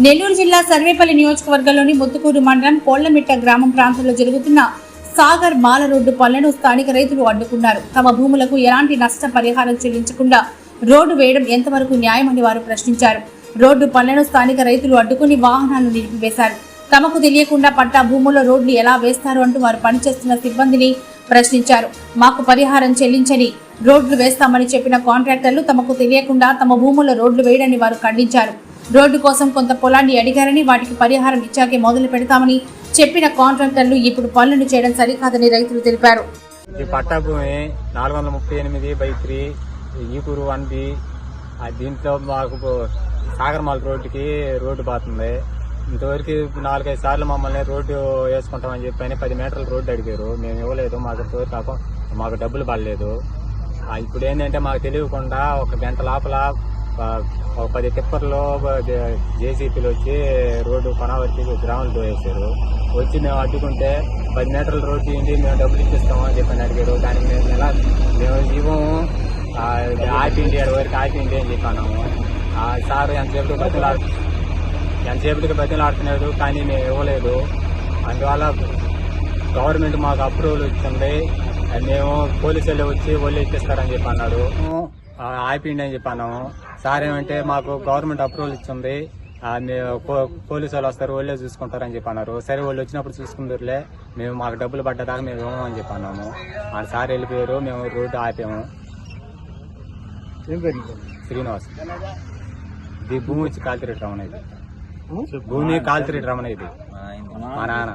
నెల్లూరు జిల్లా సర్వేపల్లి నియోజకవర్గంలోని ముత్తుకూరు మండలం కోళ్ళమిట్ట గ్రామం ప్రాంతంలో జరుగుతున్న సాగర్ మాల రోడ్డు పనులను స్థానిక రైతులు అడ్డుకున్నారు. తమ భూములకు ఎలాంటి నష్ట పరిహారం చెల్లించకుండా రోడ్డు వేయడం ఎంతవరకు న్యాయమని వారు ప్రశ్నించారు. రోడ్డు పనులను స్థానిక రైతులు అడ్డుకుని వాహనాలను నిలిపివేశారు. తమకు తెలియకుండా పట్టా భూముల్లో రోడ్లు ఎలా వేస్తారు అంటూ వారు పనిచేస్తున్న సిబ్బందిని ప్రశ్నించారు. మాకు పరిహారం చెల్లించని రోడ్లు వేస్తామని చెప్పిన కాంట్రాక్టర్లు తమకు తెలియకుండా తమ భూముల్లో రోడ్లు వేయడని వారు ఖండించారు. రోడ్డు కోసం కొంత పొలాన్ని అడిగారని వాటికి పరిహారం ఇచ్చాకే మొదలు పెడతామని చెప్పిన కాంట్రాక్టర్లు ఇప్పుడు పనులను చేయడం సరికాదని రైతులు తెలిపారు. ఇది పట్టా భూమి నాలుగు వందల ముప్పై ఎనిమిది బై త్రీ ఈకూరు వన్ బి దీంట్లో మాకు బో- సాగర్మాల్ రోడ్డుకి రోడ్డు పోతుంది ఇంతవరకు నాలుగైదు సార్లు మమ్మల్ని రోడ్డు వేసుకుంటామని చెప్పని పది మీటర్ల రోడ్డు అడిగారు. మేము ఇవ్వలేదు మాకు ఇంతవరకు మాకు డబ్బులు పడలేదు. ఇప్పుడు ఏంటంటే మాకు తెలియకుండా ఒక గంట లోపల ఒక పది టిప్పర్లో జేసీపీలు వచ్చి రోడ్డు కొనవర్తి గ్రాములు దోయేశారు వచ్చి మేము అడ్డుకుంటే పది మీటర్ల రోడ్డు ఏంటి మేము డబ్బులు ఇప్పిస్తాము అని చెప్పని అడిగారు. దానికి మేము ఎలా మేము ఇవ్వము. ఆ, ఆపిండి వరకు వరకు ఆపిండి అని చెప్పాను. ఆ సార్ ఎంతసేపు బతులాడు ఎంతసేపటికి ఆడుతున్నారు కానీ మేము ఇవ్వలేదు. అందువల్ల గవర్నమెంట్ మాకు అప్రూవల్ ఇచ్చింది. మేము పోలీసులు వచ్చి ఒళ్ళు ఇప్పిస్తారని చెప్పి అన్నాడు. ఆపిండి అని చెప్పాను. సార్ ఏమంటే మాకు గవర్నమెంట్ అప్రూవల్ ఇచ్చింది. పోలీసు వాళ్ళు వస్తారు వాళ్ళే చూసుకుంటారని చెప్పి అన్నారు సరే వాళ్ళు వచ్చినప్పుడు చూసుకుందరులే. మేము మాకు డబ్బులు పడ్డదాకా మేము ఇవ్వము అని చెప్పి అన్నాము ఆ సార్ వెళ్ళిపోయారు మేము రోడ్డు ఆపాము? శ్రీనివాస్. ఇది భూమి వచ్చి కాల్తిరెడ్డి రమణ ఇది. భూమి? కాల్తిరెడ్డి రమణ ఇది. మా నాన్న.